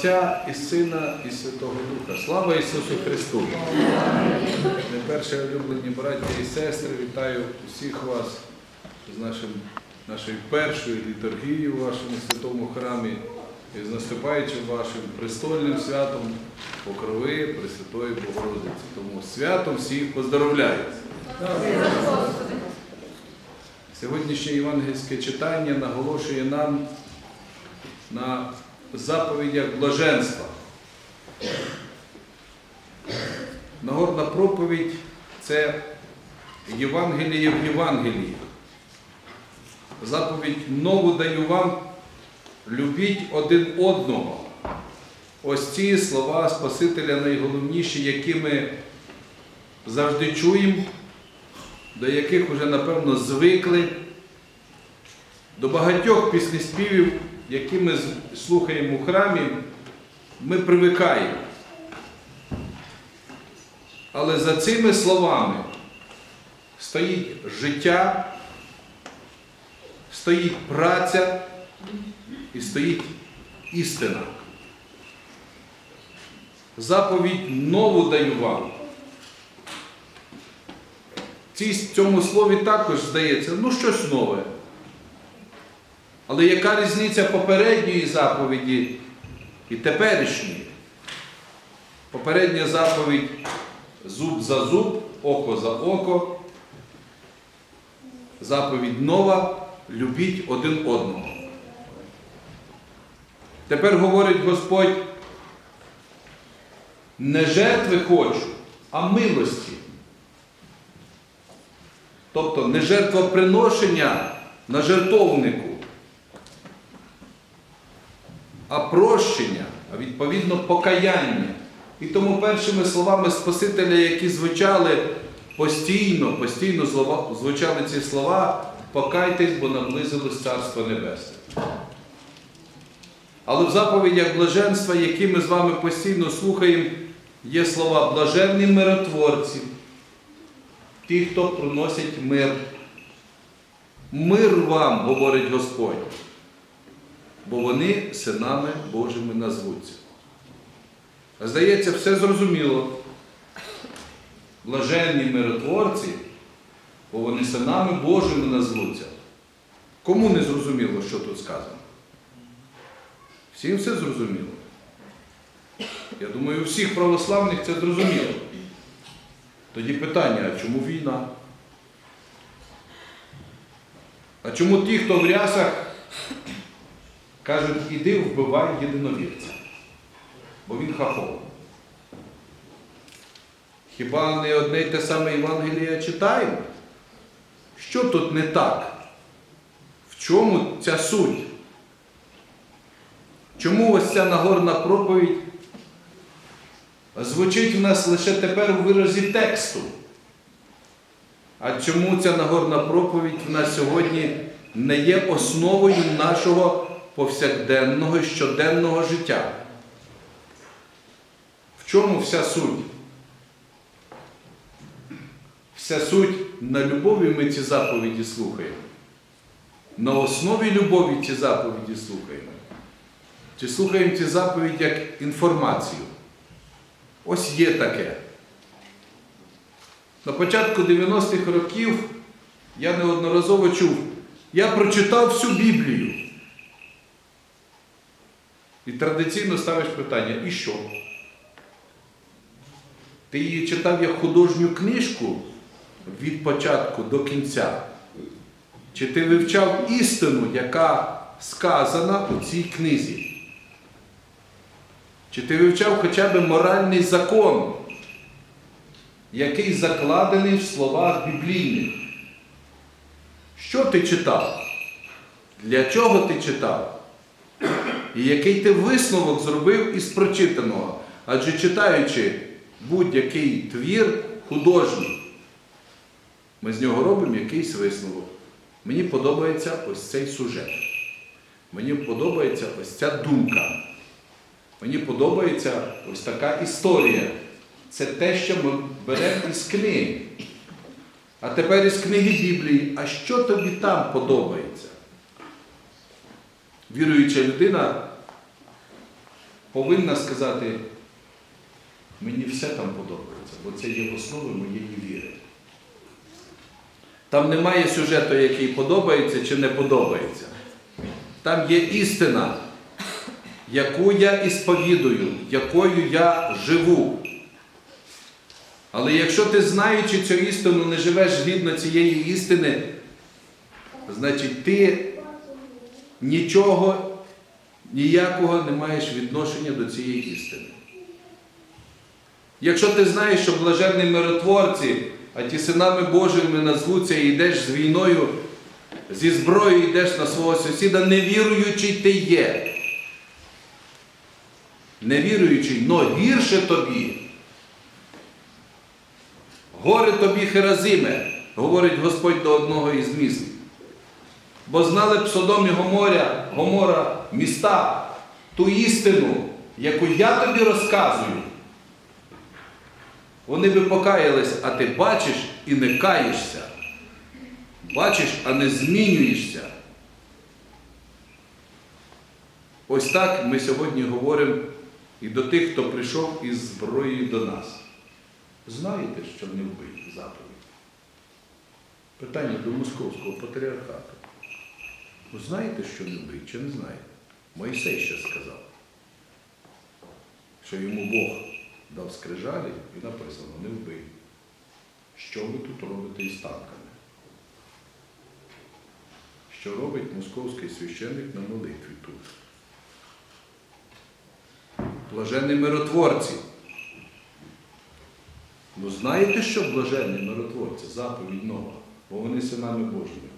Отця і Сина, і Святого Духа. Слава Ісусу Христу! Найперше, улюблені браття і сестри, вітаю усіх вас з нашим, нашою першою літургією в вашому святому храмі і з наступаючим вашим престольним святом Покрови Пресвятої Богородиці. Тому святом всіх поздоровляю! Сьогоднішнє євангельське читання наголошує нам на заповідях блаженства. Нагорна проповідь це Євангеліє в Євангелії. Заповідь нову даю вам, любіть один одного. Ось ці слова Спасителя найголовніші, які ми завжди чуємо, до яких вже, напевно, звикли, до багатьох піснеспівів, які ми слухаємо у храмі, ми привикаємо. Але за цими словами стоїть життя, стоїть праця і стоїть істина. Заповідь нову даю вам. В цьому слові також здається, ну щось нове. Але яка різниця попередньої заповіді і теперішньої? Попередня заповідь зуб за зуб, око за око. Заповідь нова любіть один одного. Тепер говорить Господь, не жертви хочу, а милості. Тобто не жертвоприношення на жертовнику, а прощення, а відповідно покаяння. І тому першими словами Спасителя, які звучали постійно, постійно звучали ці слова, покайтесь, бо наблизилось Царство Небесне. Але в заповідях блаженства, які ми з вами постійно слухаємо, є слова блаженні миротворці, ті, хто приносять мир. Мир вам, говорить Господь, бо вони синами Божими назвуться. Здається, все зрозуміло. Блаженні миротворці, бо вони синами Божими назвуться. Кому не зрозуміло, що тут сказано? Всім все зрозуміло. Я думаю, у всіх православних це зрозуміло. Тоді питання, а чому війна? А чому ті, хто в рясах, кажуть, іди вбивай єдиновірця, бо він хахов. Хіба не одне й те саме Євангеліє читаємо? Що тут не так? В чому ця суть? Чому ось ця нагорна проповідь звучить в нас лише тепер у виразі тексту? А чому ця нагорна проповідь в нас сьогодні не є основою нашого повсякденного щоденного життя? В чому вся суть? Вся суть на любові ми ці заповіді слухаємо. На основі любові ці заповіді слухаємо. Чи слухаємо ці заповіді як інформацію? Ось є таке. На початку 90-х років я неодноразово чув, я прочитав всю Біблію. І традиційно ставиш питання, і що? Ти її читав як художню книжку від початку до кінця? Чи ти вивчав істину, яка сказана у цій книзі? Чи ти вивчав хоча б моральний закон, який закладений в словах біблійних? Що ти читав? Для чого ти читав? І який ти висновок зробив із прочитаного? Адже читаючи будь-який твір художній, ми з нього робимо якийсь висновок. Мені подобається ось цей сюжет. Мені подобається ось ця думка. Мені подобається ось така історія. Це те, що ми беремо із книги. А тепер із книги Біблії. А що тобі там подобається? Віруюча людина повинна сказати, мені все там подобається, бо це є основи моєї віри. Там немає сюжету, який подобається чи не подобається. Там є істина, яку я ісповідую, якою я живу. Але якщо ти, знаючи цю істину, не живеш згідно цієї істини, значить ти нічого, ніякого не маєш відношення до цієї істини. Якщо ти знаєш, що блаженні миротворці, а ті синами Божими назвуться і йдеш з війною, зі зброєю йдеш на свого сусіда, невіруючий ти є. Невіруючий, но гірше тобі. Горе тобі Херазиме, говорить Господь до одного із міст. Бо знали б Содом і Гоморя, Гомора міста, ту істину, яку я тобі розказую. Вони би покаялись, а ти бачиш і не каєшся. Бачиш, а не змінюєшся. Ось так ми сьогодні говоримо і до тих, хто прийшов із зброєю до нас. Знаєте, що не вбий заповідь? Питання до московського патріархату. Ви знаєте, що вбий, чи не знаєте? Мойсей ще сказав, що йому Бог дав скрижалі і написано не вбий. Що ви тут робите із танками? Що робить московський священник на молитві тут? Блаженні миротворці. Ну знаєте, що блаженні миротворці, заповідь нова, бо вони синами Божими.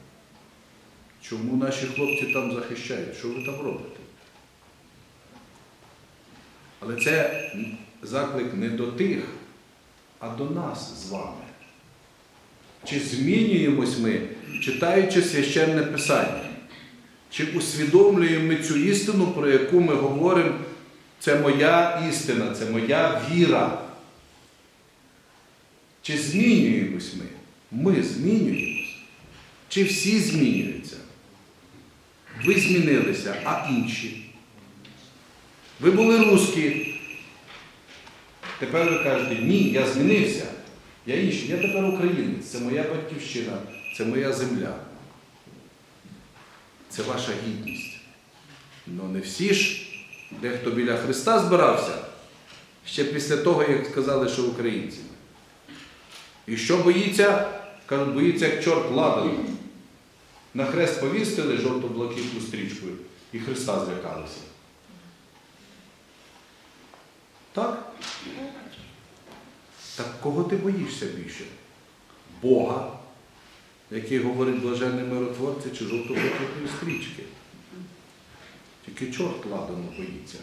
Чому наші хлопці там захищають? Що ви там робите? Але це заклик не до тих, а до нас з вами. Чи змінюємось ми, читаючи священне Писання? Чи усвідомлюємо ми цю істину, про яку ми говоримо, це моя істина, це моя віра? Чи змінюємось ми? Ми змінюємось. Чи всі змінюються? Ви змінилися, а інші? Ви були русські. Тепер ви кажете, ні, я змінився. Я інший, я тепер українець, це моя батьківщина, це моя земля. Це ваша гідність. Ну не всі ж, дехто біля Христа збирався, ще після того, як сказали, що українці. І що боїться? Кажуть, боїться, як чорт ладану. На хрест повістили жовто-блакитну стрічкою і Христа злякалися. Так? Так кого ти боїшся більше? Бога, який говорить блаженний миротворці чи жовто-блакитної стрічки. Тільки чорт ладану боїться.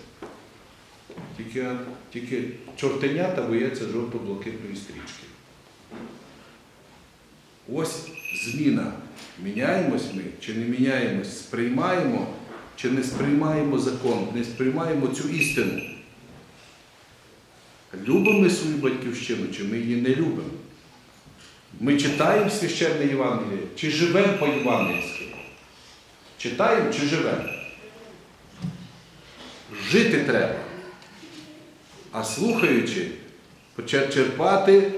Тільки, тільки чортенята бояться жовто-блакитної стрічки. Ось зміна. Міняємось ми чи не міняємось, сприймаємо чи не сприймаємо закон, не сприймаємо цю істину. Любимо ми свою батьківщину, чи ми її не любимо? Ми читаємо священне Євангеліє, чи живемо по-євангельськи? Читаємо чи живемо? Жити треба. А слухаючи, почати черпати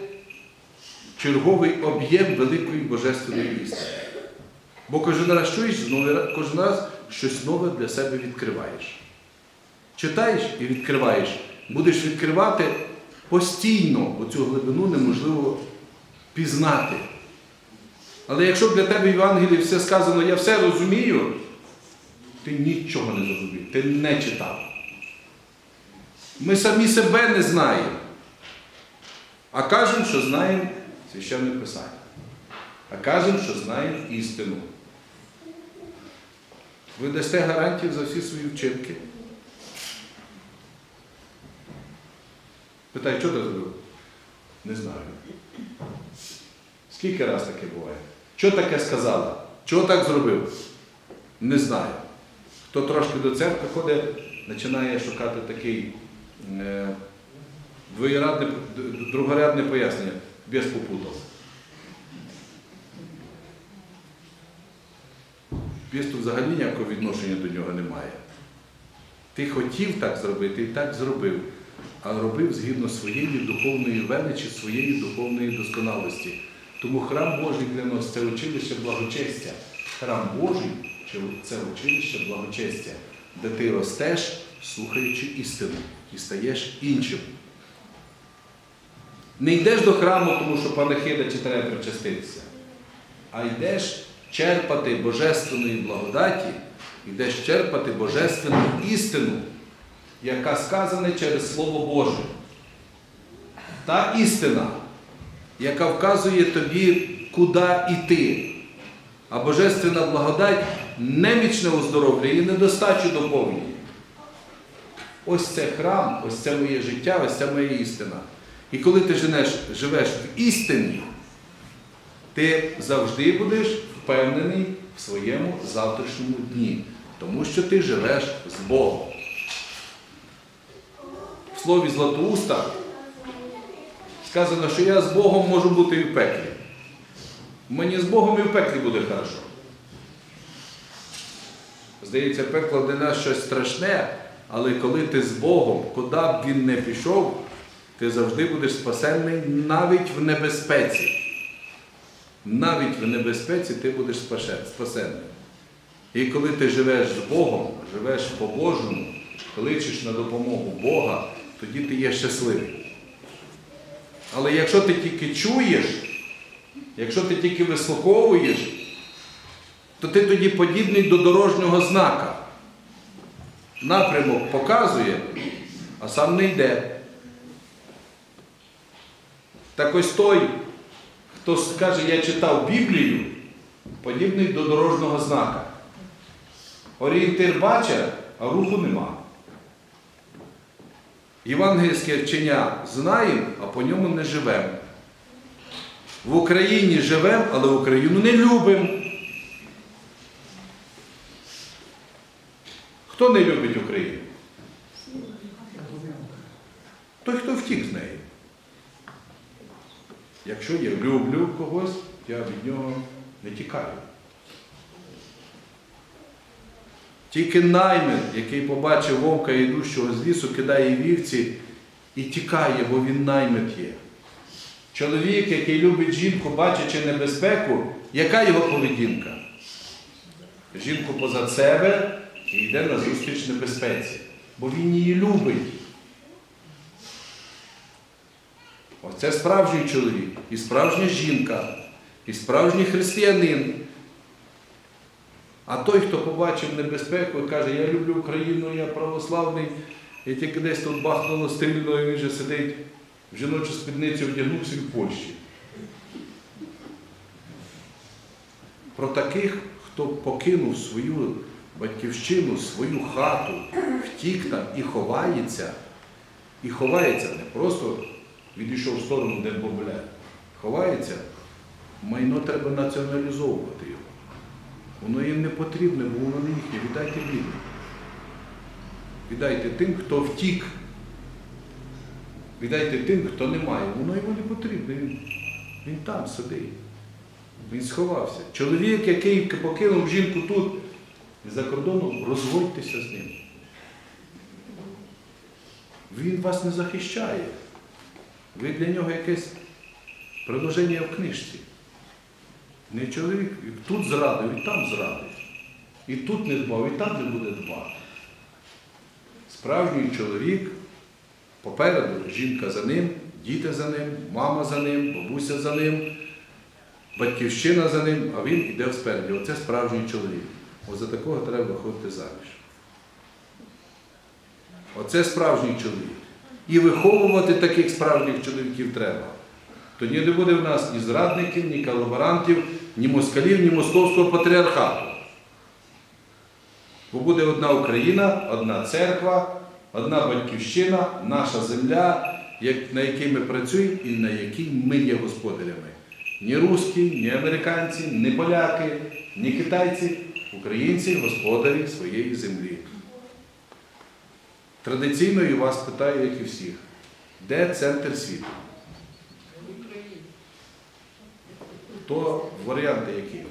черговий об'єм великої божественної істини. Бо кожен раз чуєш, кожен раз щось нове для себе відкриваєш. Читаєш і відкриваєш. Будеш відкривати постійно, бо цю глибину неможливо пізнати. Але якщо для тебе в Євангелії все сказано, я все розумію, ти нічого не зрозумів, ти не читав. Ми самі себе не знаємо. А кажемо, що знаємо священне Писання. А кажемо, що знаємо істину. Ви дасте гарантію за всі свої вчинки. Питаю, що ти зробив? Не знаю. Скільки раз таке буває? Що таке сказала? Чого так зробив? Не знаю. Хто трошки до церкви ходить, починає шукати такий е, двоєрадне, д- другорядне пояснення. Без попутав. Біс тут взагалі ніякого відношення до нього немає. Ти хотів так зробити і так зробив, а робив згідно своєї духовної величі, своєї духовної досконалості. Тому храм Божий для нас це училище благочестя. Храм Божий це училище благочестя, де ти ростеш, слухаючи істину, і стаєш іншим. Не йдеш до храму, тому що панахида чи треба причаститися, а йдеш черпати божественної благодаті, йдеш черпати божественну істину, яка сказана через Слово Боже. Та істина, яка вказує тобі, куди йти. А божественна благодать немічне оздоровлює і недостачу доповнює. Ось це храм, ось це моє життя, ось це моя істина. І коли ти женеш, живеш в істині, ти завжди будеш впевнений в своєму завтрашньому дні, тому що ти живеш з Богом. В слові Златоуста сказано, що я з Богом можу бути і в пеклі. Мені з Богом і в пеклі буде хорошо. Здається, пекло для нас щось страшне, але коли ти з Богом, куди б він не пішов, ти завжди будеш спасенний навіть в небезпеці. Навіть в небезпеці ти будеш спасенний. І коли ти живеш з Богом, живеш по-божому, кличеш на допомогу Бога, тоді ти є щасливий. Але якщо ти тільки чуєш, якщо ти тільки вислуховуєш, то ти тоді подібний до дорожнього знака. Напрямок показує, а сам не йде. Так ось той, хто скаже, я читав Біблію, подібний до дорожнього знака. Орієнтир бачить, а руху нема. Євангельське вчення знаємо, а по ньому не живемо. В Україні живемо, але Україну не любимо. Хто не любить Україну? Той, хто втік з неї. Якщо я люблю когось, я від нього не тікаю. Тільки наймит, який побачив вовка йдущого з лісу, кидає вівці і тікає, бо він наймит є. Чоловік, який любить жінку, бачачи небезпеку, яка його поведінка? Жінку позад себе і йде на зустріч небезпеці, бо він її любить. Оце справжній чоловік, і справжня жінка, і справжній християнин. А той, хто побачив небезпеку і каже, я люблю Україну, я православний, і тільки десь тут бахнуло стрільно, і він вже сидить в жіночу спідницю вдягнувся в Польщі. Про таких, хто покинув свою батьківщину, свою хату, втік там і ховається, і ховається не просто відійшов в сторону, де бобля, ховається, майно треба націоналізовувати його. Воно їм не потрібне, бо воно не їхнє. Віддайте бідним. Віддайте тим, хто втік. Віддайте тим, хто не має. Воно йому не потрібне. Він, він там сидить. Він сховався. Чоловік, який покинув жінку тут за кордоном, розводьтеся з ним. Він вас не захищає. Ви для нього якесь предложення в книжці. Не чоловік тут зрадив, і там зрадив. І тут не дбав, і там не буде дбати. Справжній чоловік попереду жінка за ним, діти за ним, мама за ним, бабуся за ним, батьківщина за ним, а він іде спереді. Оце справжній чоловік. Ось за такого треба виходити заміж. Оце справжній чоловік. І виховувати таких справжніх чоловіків треба. Тоді не буде в нас ні зрадників, ні колаборантів, ні москалів, ні московського патріархату. Бо буде одна Україна, одна церква, одна батьківщина, наша земля, на якій ми працюємо і на якій ми є господарями. Ні русські, ні американці, ні поляки, ні китайці, українці господарі своєї землі. Традиційно і вас питаю, як і всіх, де центр світу? То варіанти які?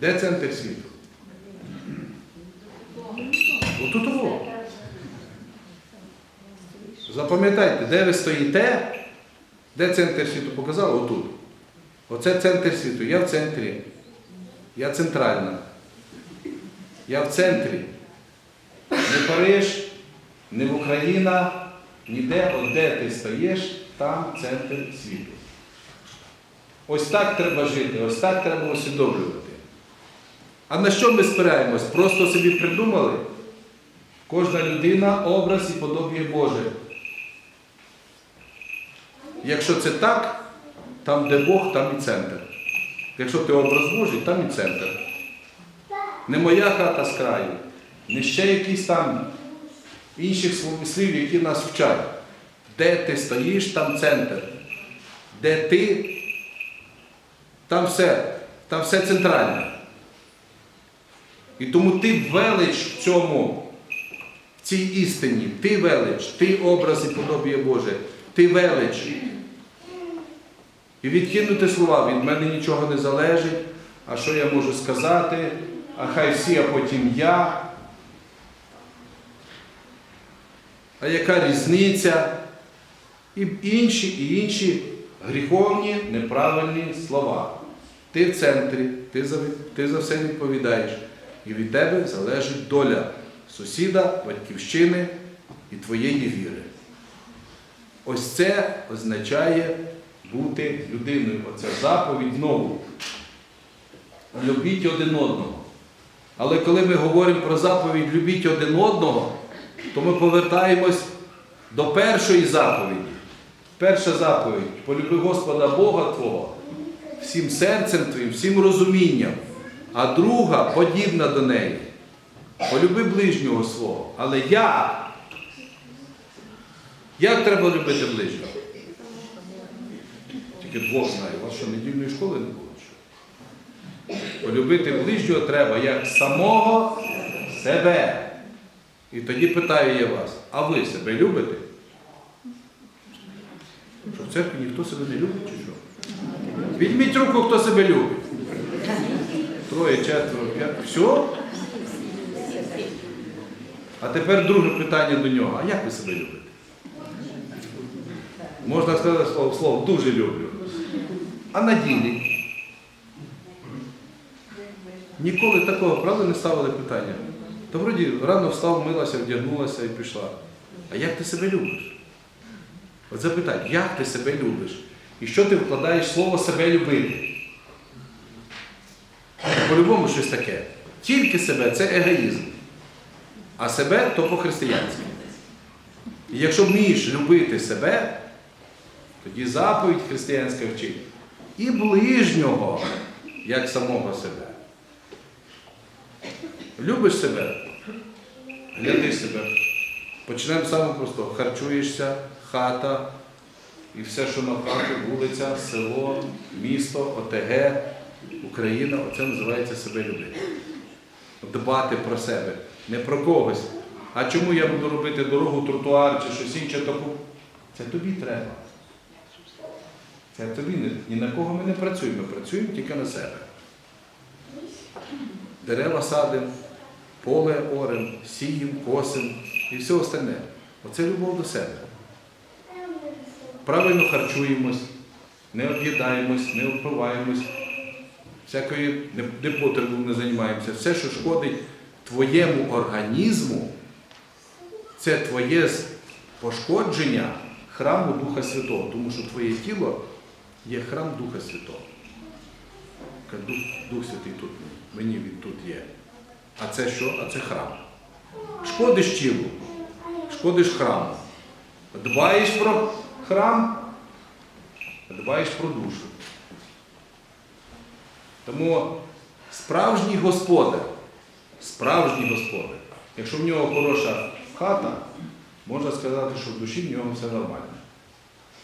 Де центр світу? Отут воно. Запам'ятайте, де ви стоїте, де центр світу показав? Отут. Оце центр світу. Я в центрі. Я центральна. Я в центрі. Не Париж, не в Україна, ніде, от де ти стоїш, там центр світу. Ось так треба жити, ось так треба усвідомлювати. А на що ми спираємось? Просто собі придумали? Кожна людина образ і подобіє Боже. Якщо це так, там, де Бог, там і центр. Якщо ти образ Божий, там і центр. Не моя хата з краю, не ще якісь там інших слів, які нас вчать. Де ти стоїш, там центр. Де ти, там все, там все центральне. І тому ти велич в цьому, в цій істині, ти велич, ти образ і подобіє Боже, ти велич. І відкинути слова, від мене нічого не залежить, а що я можу сказати, а хай всі, а потім я. А яка різниця? І інші, і інші гріховні, неправильні слова. Ти в центрі, ти за, ти за все відповідаєш. І від тебе залежить доля сусіда, батьківщини і твоєї віри. Ось це означає бути людиною. Оця заповідь знову. Любіть один одного. Але коли ми говоримо про заповідь любіть один одного, то ми повертаємось до першої заповіді. Перша заповідь полюби Господа Бога Твого всім серцем твоїм, всім розумінням. А друга подібна до неї. Полюби ближнього свого. Але як? Як треба любити ближнього? Тільки двох знаю. У вас що недільної школи не було? Полюбити ближнього треба як самого себе. І тоді питаю я вас, а ви себе любите? Що в церкві ніхто себе не любить чи що? Візьміть руку, хто себе любить. Троє, четверо, п'ять. Все? А тепер друге питання до нього. А як ви себе любите? Можна сказати слово, слово дуже люблю. А на ділі? Ніколи такого, правда, не ставили питання. Та вроді рано встав, милася, вдягнулася і пішла. А як ти себе любиш? От запитай, як ти себе любиш? І що ти вкладаєш в слово себе любити? По-любому щось таке. Тільки себе це егоїзм. А себе то по-християнськи. І якщо вмієш любити себе, тоді заповідь християнська вчить. І ближнього, як самого себе. Любиш себе, гляди себе. Почнемо саме просто. Харчуєшся, хата і все, що на хату, вулиця, село, місто, ОТГ, Україна, оце називається себе любити. Дбати про себе, не про когось. А чому я буду робити дорогу, тротуар чи щось інше таку? Це тобі треба. Це тобі ні на кого ми не працюємо, ми працюємо тільки на себе. Дерева садимо, поле орем, сіємо, косимо і все остальне. Оце любов до себе. Правильно харчуємось, не об'їдаємось, не впиваємось, всякої непотребу не займаємося. Все, що шкодить твоєму організму, це твоє пошкодження храму Духа Святого, тому що твоє тіло є храм Духа Святого. Дух Святий тут, мені він тут є. А це що? А це храм. Шкодиш тілу, шкодиш храму. Дбаєш про храм, дбаєш про душу. Тому справжній господар, справжній господар, якщо в нього хороша хата, можна сказати, що в душі в нього все нормально.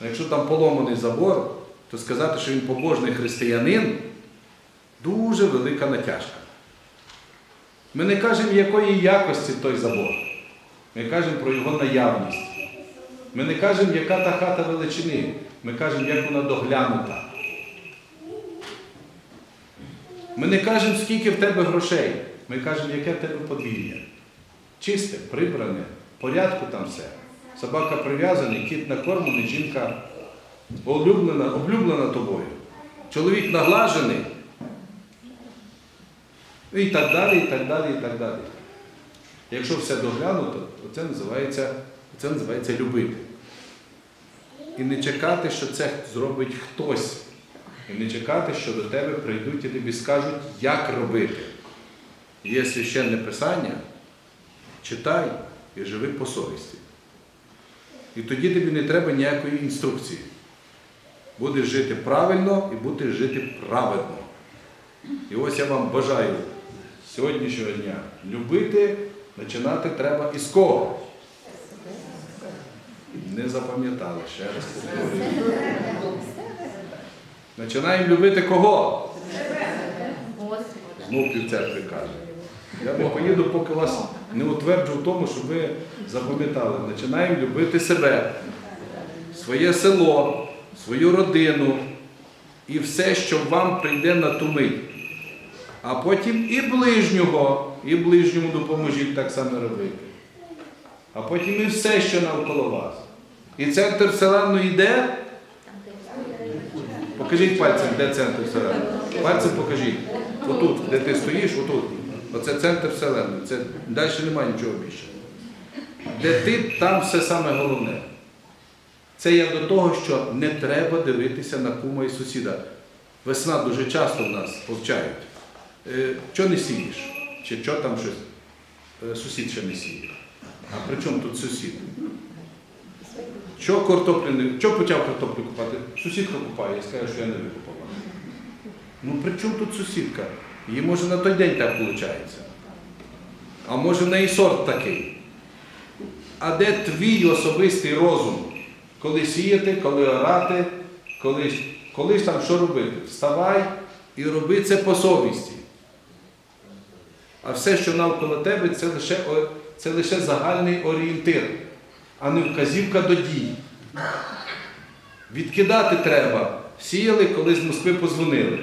А якщо там поломаний забор, то сказати, що він побожний християнин, дуже велика натяжка. Ми не кажемо, якої якості той забор. Ми кажемо про його наявність. Ми не кажемо, яка та хата величини. Ми кажемо, як вона доглянута. Ми не кажемо, скільки в тебе грошей. Ми кажемо, яке в тебе подвір'я. Чисте, прибране, в порядку там все. Собака прив'язаний, кіт накормлений, жінка улюблена, облюблена тобою. Чоловік наглажений. І так далі, і так далі, і так далі. Якщо все доглянуто, то це називається, це називається любити. І не чекати, що це зробить хтось. І не чекати, що до тебе прийдуть і тобі скажуть, як робити. Є священне писання, читай і живи по совісті. І тоді тобі не треба ніякої інструкції. Будеш жити правильно і будеш жити праведно. І ось я вам бажаю сьогоднішнього дня любити, починати треба із кого? Не запам'ятали, ще раз повторюю. Починаємо любити кого? Знов півцеркви каже. Я не поїду, поки вас не утверджу в тому, щоб ви запам'ятали. Починаємо любити себе, своє село, свою родину і все, що вам прийде на ту мить. А потім і ближнього, і ближньому допоможіть так само робити. А потім і все, що навколо вас. І центр вселенної йде. Покажіть пальцем, де центр вселенної. Пальцем покажіть. Отут, де ти стоїш, отут. Оце центр вселенної. Це далі немає нічого більше. Де ти, там все саме головне. Це я до того, що не треба дивитися на кума і сусіда. Весна дуже часто в нас повчають. Е, Що не сієш? Чи що там щось? Е, Сусід ще не сіє. А при чому тут сусід? Що картоплю не... Що почав картоплю купати? Сусідка купає, я скажу, що я не викупала. Ну при чому тут сусідка? Їй може на той день так виходить. А може в неї сорт такий. А де твій особистий розум? Коли сіяти, коли орати, коли, коли там що робити? Вставай і роби це по совісті. А все, що навколо тебе, це лише, це лише загальний орієнтир, а не вказівка до дій. Відкидати треба. Сіяли, коли з Москви позвонили.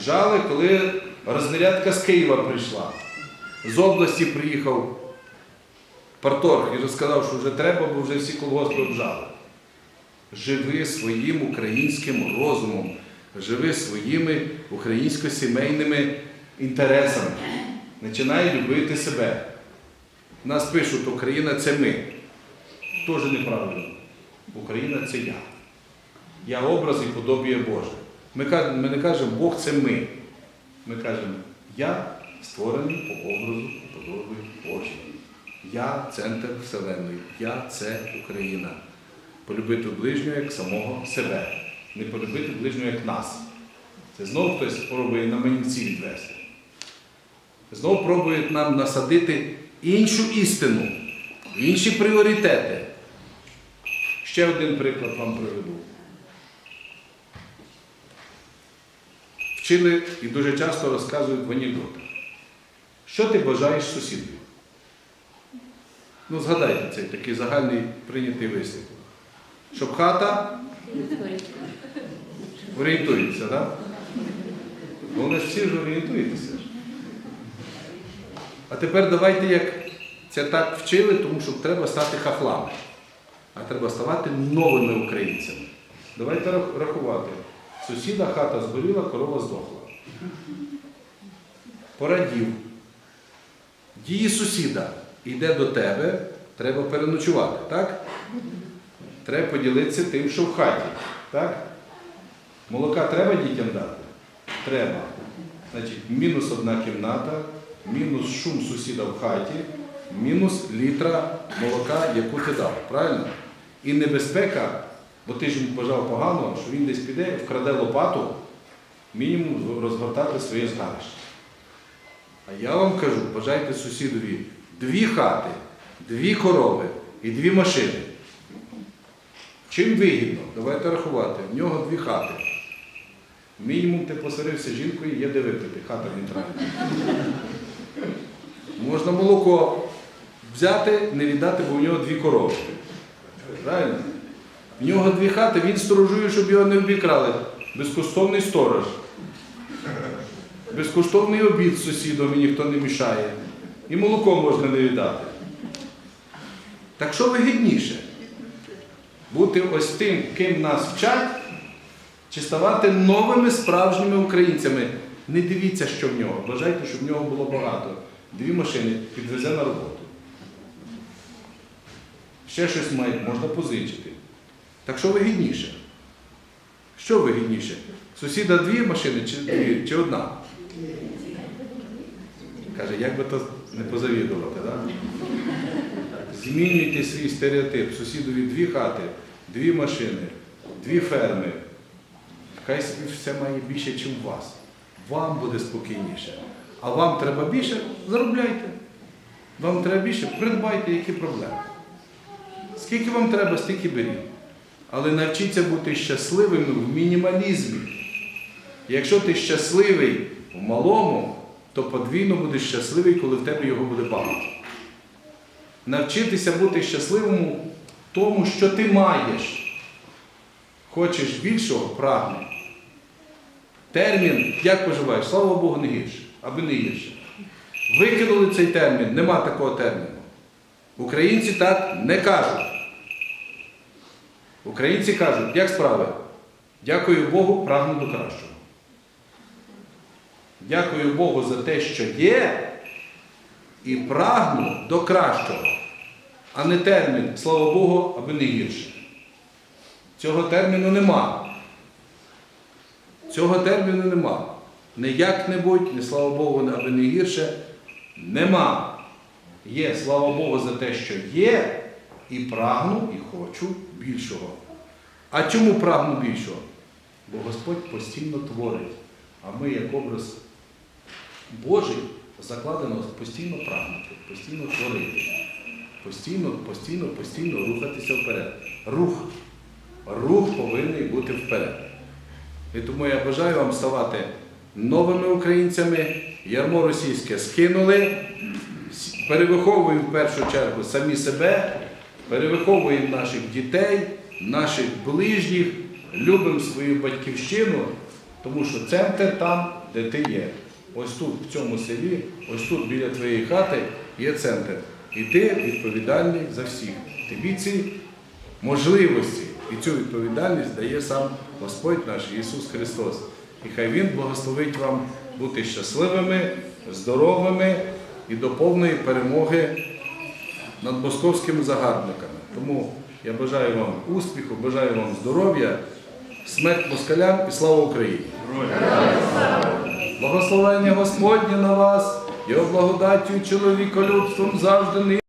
Жали, коли рознарядка з Києва прийшла. З області приїхав парторг і розказав, що вже треба, бо вже всі колгоспи обжали. Живи своїм українським розумом, живи своїми українсько-сімейними інтересами. Починай любити себе. Нас пишуть, Україна це ми. Теж неправильно. Україна це я. Я образ і подобіє Боже. Ми, ми не кажемо Бог це ми. Ми кажемо, я створений по образу і подобію Божій. Я центр Вселенної. Я це Україна. Полюбити ближнього як самого себе. Не полюбити ближнього як нас. Це знову хтось пробує на манівці відвести. Знову пробує нам насадити іншу істину, інші пріоритети. Ще один приклад вам приведу. Вчили і дуже часто розказують в анекдотах. Що ти бажаєш сусідові? Ну, згадайте цей такий загальний прийнятий вислів. Щоб хата орієнтується, так? Да? Ну, вони ж всі ж орієнтуєтеся. А тепер давайте, як це так вчили, тому що треба стати хахлами. А треба ставати новими українцями. Давайте рахувати. Сусіда хата згоріла, корова здохла. Порадів. Дії сусіда йде до тебе, треба переночувати, так? Треба поділитися тим, що в хаті. Так? Молока треба дітям дати? Треба. Значить, мінус одна кімната, мінус шум сусіда в хаті, мінус літра молока, яку ти дав. Правильно? І небезпека, бо ти ж йому бажав погано, що він десь піде, вкраде лопату, мінімум розгортати своє згарище. А я вам кажу, бажайте сусідові дві хати, дві корови і дві машини. Чим вигідно? Давайте рахувати. В нього дві хати. Мінімум ти посварився жінкою, є де випити, хата нейтральна. Можна молоко взяти, не віддати, бо в нього дві корови. Правильно? В нього дві хати, він сторожує, щоб його не обікрали. Безкоштовний сторож. Безкоштовний обід сусідом і ніхто не мішає. І молоко можна не віддати. Так що вигідніше? Бути ось тим, ким нас вчать, чи ставати новими справжніми українцями. Не дивіться, що в нього. Бажайте, щоб в нього було багато. Дві машини підвезе на роботу. Ще щось має, можна позичити. Так що вигідніше? Що вигідніше? Сусіда дві машини чи, дві, чи одна? Каже, як би то не позавідувати, так? Змінюйте свій стереотип. Сусідові дві хати, дві машини, дві ферми. Хай все має більше, ніж у вас. Вам буде спокійніше. А вам треба більше, заробляйте. Вам треба більше, придбайте, які проблеми. Скільки вам треба, стільки беріть. Але навчіться бути щасливими в мінімалізмі. Якщо ти щасливий в малому, то подвійно будеш щасливий, коли в тебе його буде багато. Навчитися бути щасливим у тому, що ти маєш. Хочеш більшого, прагни. Термін, як поживаєш, слава Богу, не гірше, аби не гірше. Викинули цей термін, нема такого терміну. Українці так не кажуть. Українці кажуть, як справи? Дякую Богу, прагну до кращого. Дякую Богу за те, що є, і прагну до кращого, а не термін, слава Богу, аби не гірше. Цього терміну нема. Цього терміну нема. Не як-небудь, не слава Богу, аби не гірше. Нема. Є, слава Богу, за те, що є, і прагну, і хочу більшого. А чому прагну більшого? Бо Господь постійно творить, а ми, як образ Божий, закладено постійно прагнути, постійно творити, постійно, постійно, постійно рухатися вперед. Рух. Рух повинен бути вперед. І тому я бажаю вам ставати новими українцями. Ярмо російське скинули, перевиховуємо в першу чергу самі себе, перевиховуємо наших дітей, наших ближніх, любимо свою батьківщину, тому що центр там, де ти є. Ось тут, в цьому селі, ось тут біля твоєї хати є центр. І ти відповідальний за всіх. Тобі ці можливості і цю відповідальність дає сам Господь наш Ісус Христос. І хай Він благословить вам бути щасливими, здоровими і до повної перемоги над московськими загарбниками. Тому я бажаю вам успіху, бажаю вам здоров'я, смерть москалям і слава Україні! Благословення Господнє на вас, його благодаттю і чоловіколюбством завжди.